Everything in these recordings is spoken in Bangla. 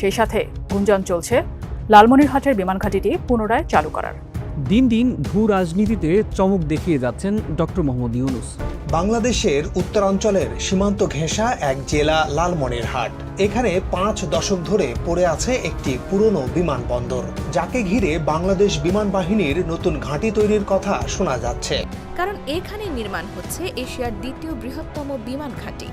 সেই সাথে গুঞ্জন চলছে লালমনিরহাটের বিমান ঘাঁটিটি পুনরায় চালু করার। দিন দিন ভূ রাজনীতিতে চমক দেখিয়ে যাচ্ছেন ডক্টর মোহাম্মদ ইউনুস। বাংলাদেশের উত্তরাঞ্চলের সীমান্ত ঘেঁষা এক জেলা লালমনিরহাট। এখানে পাঁচ দশক ধরে পড়ে আছে একটি পুরনো বিমানবন্দর যাকে ঘিরে বাংলাদেশ বিমান বাহিনীর নতুন ঘাঁটি তৈরির কথা শোনা যাচ্ছে। কারণ এখানে নির্মাণ হচ্ছে এশিয়ার দ্বিতীয় বৃহত্তম বিমান ঘাঁটি।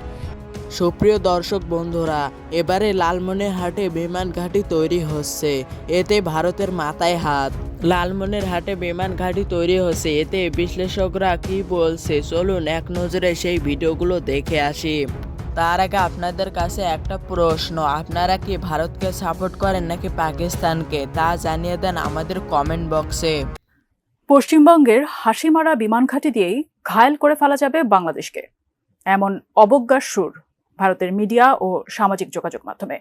সুপ্রিয় দর্শক বন্ধুরা, এবারে লালমনিরহাটে বিমান ঘাঁটি তৈরি হচ্ছে। এতে ভারতের মাথায় হাত। লালমনের হাটে বিমান ঘাঁটি তৈরি হচ্ছে। এতে বিশ্লেষকরা কি বলছে, চলুন এক নজরে সেই ভিডিওগুলো দেখে আসি। তার আগে আপনাদের কাছে একটা প্রশ্ন, আপনারা কি ভারতকে সাপোর্ট করেন নাকি পাকিস্তানকে, তা জানিয়ে দেন আমাদের কমেন্ট বক্সে। পশ্চিমবঙ্গের হাসিমারা বিমান ঘাঁটি দিয়েই ঘায়েল করে ফেলা যাবে বাংলাদেশকে। এমন অবজ্ঞার সুর। ভারতের মিডিয়া ও সামাজিক যোগাযোগ মাধ্যমে।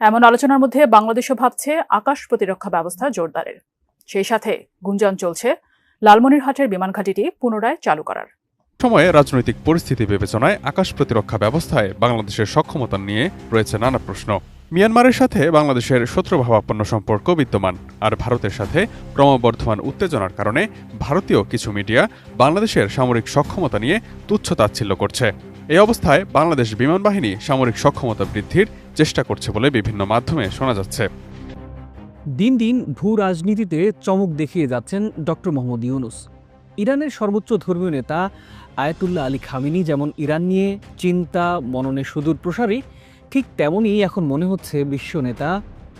এমন আলোচনার মধ্যে বাংলাদেশও ভাবছে আকাশ প্রতিরক্ষা ব্যবস্থা জোরদারের। সেই সাথে গুঞ্জন চলছে, লালমনিরহাটের বিমান ঘাঁটিটি পুনরায় চালু করার। সময়ে রাজনৈতিক পরিস্থিতি বিবেচনায় আকাশ প্রতিরক্ষা ব্যবস্থায় বাংলাদেশের সক্ষমতা নিয়ে রয়েছে নানা প্রশ্ন। মিয়ানমারের সাথে বাংলাদেশের শত্রুভাবাপন্ন সম্পর্ক বিদ্যমান, আর ভারতের সাথে ক্রমবর্ধমান উত্তেজনার কারণে ভারতীয় কিছু মিডিয়া বাংলাদেশের সামরিক সক্ষমতা নিয়ে তুচ্ছ তাচ্ছিল্য করছে। এই অবস্থায় বাংলাদেশ বিমান বাহিনী সামরিক সক্ষমতা বৃদ্ধির চেষ্টা করছে বলে বিভিন্ন মাধ্যমে শোনা যাচ্ছে। দিন দিন ভূ রাজনীতিতে চমক দেখিয়ে যাচ্ছেন ডক্টর মোহাম্মদ ইউনুস। ইরানের সর্বোচ্চ ধর্মীয় নেতা আয়াতুল্লাহ আলী খামিনি যেমন ইরান নিয়ে চিন্তা, মননে সুদূর প্রসারী, ঠিক তেমনই এখন মনে হচ্ছে বিশ্ব নেতা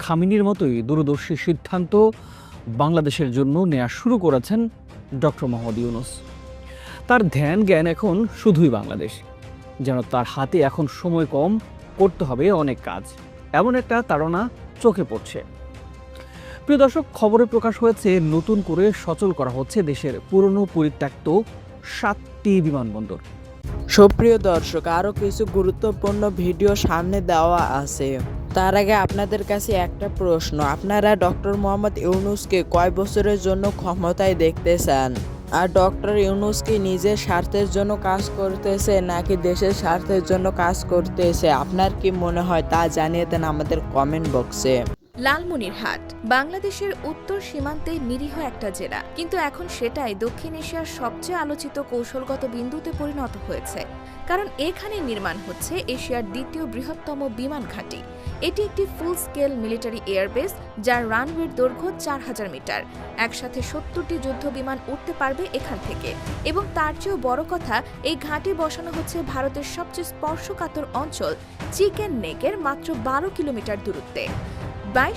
খামিনির মতোই দূরদর্শী সিদ্ধান্ত বাংলাদেশের জন্য নেওয়া শুরু করেছেন ডক্টর মোহাম্মদ ইউনুস। তার ধ্যান জ্ঞান এখন শুধুই বাংলাদেশ। যেন তার হাতে এখন সময় কম, করতে হবে অনেক কাজ। এমন একটা তাড়না চোখে পড়ছে। প্রিয় দর্শক, খবরে প্রকাশ হয়েছে, নতুন করে সচল করা হচ্ছে দেশের পুরনো পরিত্যক্ত সাতটি বিমানবন্দর। সুপ্রিয় দর্শক, আরও কিছু গুরুত্বপূর্ণ ভিডিও সামনে দেওয়া আছে। তার আগে আপনাদের কাছে একটা প্রশ্ন। আপনারা ডক্টর মোহাম্মদ ইউনুসকে কয় বছরের জন্য ক্ষমতায় দেখতে চান? আর ডক্টর ইউনুস কি নিজের স্বার্থের জন্য কাজ করতেছে নাকি দেশের স্বার্থের জন্য কাজ করতেছে? আপনার কি মনে হয় তা জানিয়ে দেন আমাদের কমেন্ট বক্সে লালমনিরহাট, বাংলাদেশের উত্তর সীমান্তে নিরীহ একটা জেলা। কিন্তু এখন সেটাই দক্ষিণ এশিয়ার সবচেয়ে আলোচিত কৌশলগত বিন্দুতে পরিণত হয়েছে। কারণ এখানে নির্মাণ হচ্ছে এশিয়ার দ্বিতীয় বৃহত্তম বিমান ঘাঁটি। এটি একটি ফুল স্কেল মিলিটারি এয়ারবেস যার রানওয়ের দৈর্ঘ্য চার হাজার মিটার। একসাথে সত্তরটি যুদ্ধ বিমান উঠতে পারবে এখান থেকে। এবং তার চেয়েও বড় কথা, এই ঘাঁটি বসানো হচ্ছে ভারতের সবচেয়ে স্পর্শকাতর অঞ্চল চিকেন নেকের মাত্র বারো কিলোমিটার দূরত্বে।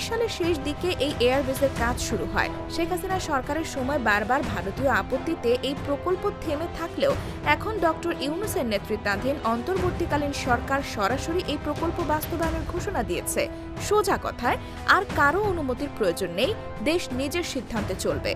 সালের শেষ দিকে এই এয়ারবেসের কাজ শুরু হয়। শেখ হাসিনা সরকারের সময় বারবার ভারতীয় আপত্তিতে এই প্রকল্প থেমে থাকলেও এখন ডক্টর ইউনুসের নেতৃত্বাধীন অন্তর্বর্তীকালীন সরকার সরাসরি এই প্রকল্প বাস্তবায়নের ঘোষণা দিয়েছে। সোজা কথায়, আর কারও অনুমতির প্রয়োজন নেই, দেশ নিজের সিদ্ধান্তে চলবে।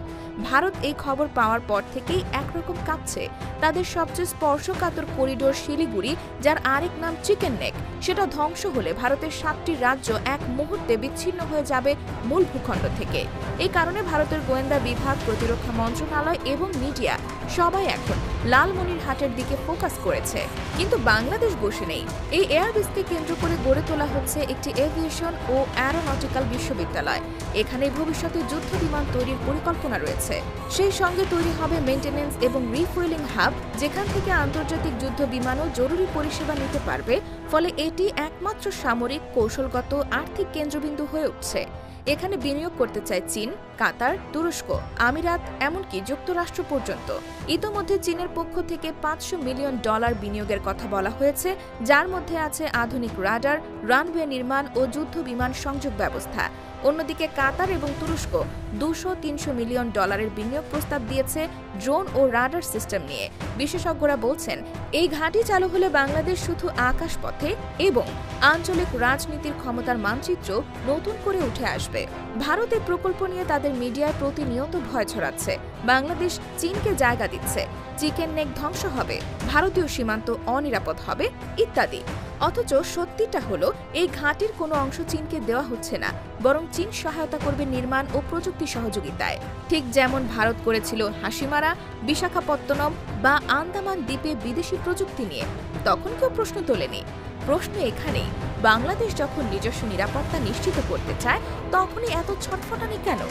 ভারত এই খবর পাওয়ার পর থেকেই একরকম কাঁপছে। তাদের সবচেয়ে স্পর্শকাতর করিডোর শিলিগুড়ি, যার আরেক নাম চিকেন নেক। সেটা ধ্বংস হলে ভারতের সাতটি রাজ্য এক মুহূর্তে বিচ্ছিন্ন হয়ে যাবে মূল ভূখণ্ড থেকে। এই কারণে ভারতের গোয়েন্দা বিভাগ, প্রতিরক্ষা মন্ত্রণালয় এবং মিডিয়া সবাই এখন লালমনিরহাটের দিকে ফোকাস করেছে। কিন্তু বাংলাদেশ বসে নেই। এই এয়ারবেসকে কেন্দ্র করে গড়ে তোলা হচ্ছে একটি এভিয়েশন ও অ্যারোনটিক্যাল বিশ্ববিদ্যালয়। এখানে ভবিষ্যতে যুদ্ধ বিমান তৈরির পরিকল্পনা রয়েছে। সেই সঙ্গে তৈরি হবে মেইনটেনেন্স এবং রিফুয়েলিং হাব, যেখান থেকে আন্তর্জাতিক যুদ্ধ বিমানও জরুরি পরিষেবা নিতে পারবে। ফলে এটি একমাত্র সামরিক, কৌশলগত, আর্থিক কেন্দ্রবিন্দু হয়ে উঠছে। এখানে বিনিয়োগ করতে চায় চীন, কাতার, তুরস্ক, আমিরাত, এমনকি যুক্তরাষ্ট্র পর্যন্ত। ইতোমধ্যে চীনের পক্ষ থেকে পাঁচশো মিলিয়ন ডলার বিনিয়োগের কথা বলা হয়েছে, যার মধ্যে আছে আধুনিক রাডার, রানওয়ে নির্মাণ ও যুদ্ধ বিমান সংযোগ ব্যবস্থা। অন্যদিকে কাতার এবং তুরস্ক দুশো তিনশো মিলিয়ন ডলারের বিনিয়োগ প্রস্তাব দিয়েছে ড্রোন ও রাডার সিস্টেম নিয়ে। বিশেষজ্ঞরা বলছেন, এই ঘাঁটি চালু হলে বাংলাদেশ শুধু আকাশপথে এবং আঞ্চলিক রাজনীতির ক্ষমতার মানচিত্র নতুন করে উঠে আসবে। ভারতের প্রকল্প নিয়ে তাদের মিডিয়ায় প্রতিনিয়ত ভয় ছড়াচ্ছে। বাংলাদেশ চীনকে জায়গা দিচ্ছে। চিকেন নেক ধ্বংস হবে, ভারতীয় সীমান্ত অনিরাপদ হবে, ইত্যাদি। অথচ সত্যিটা হলো, এই ঘাঁটির কোনো অংশ চীনকে দেওয়া হচ্ছে না, বরং চীন সহায়তা করবে নির্মাণ ও প্রযুক্তি সহযোগিতায়। ঠিক যেমন ভারত করেছিল হাসিমারা, বিশাখাপত্তনম বা আন্দামান দ্বীপে বিদেশি প্রযুক্তি নিয়ে। তখন কেউ প্রশ্ন তোলেনি। প্রশ্ন এখানেই। বাংলাদেশ যখন নিজস্ব নিরাপত্তা নিশ্চিত করতে চায়, তখনই এত ছটফটানি কেন?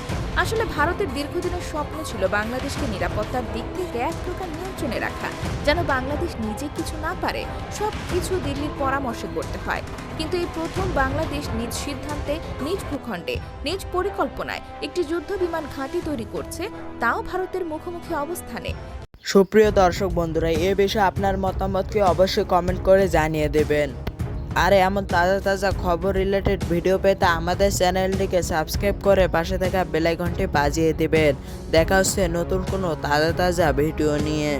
আসলে ভারতের দীর্ঘদিনের স্বপ্ন ছিল বাংলাদেশকে নিরাপত্তার দিক থেকে এক প্রকার নিয়ন্ত্রণে রাখা, যেন বাংলাদেশ নিজে কিছু না পারে, সব কিছু দিল্লির পরামর্শে করতে হয়। কিন্তু এই প্রথম বাংলাদেশ নিজ সিদ্ধান্তে, নিজ ভূখণ্ডে, নিজ পরিকল্পনায় একটি যুদ্ধ বিমান ঘাঁটি তৈরি করছে, তাও ভারতের মুখোমুখি অবস্থানে। সুপ্রিয় দর্শক বন্ধুরা, এ বিষয়ে আপনার মতামতকে অবশ্যই কমেন্ট করে জানিয়ে দেবেন। আর এমন তাজা তাজা খবর রিলেটেড ভিডিও পেতে আমাদের চ্যানেলটিকে সাবস্ক্রাইব করে পাশে থাকা বেলাইকনটি বাজিয়ে দেবেন। দেখা হচ্ছে নতুন কোনো তাজা তাজা ভিডিও নিয়ে।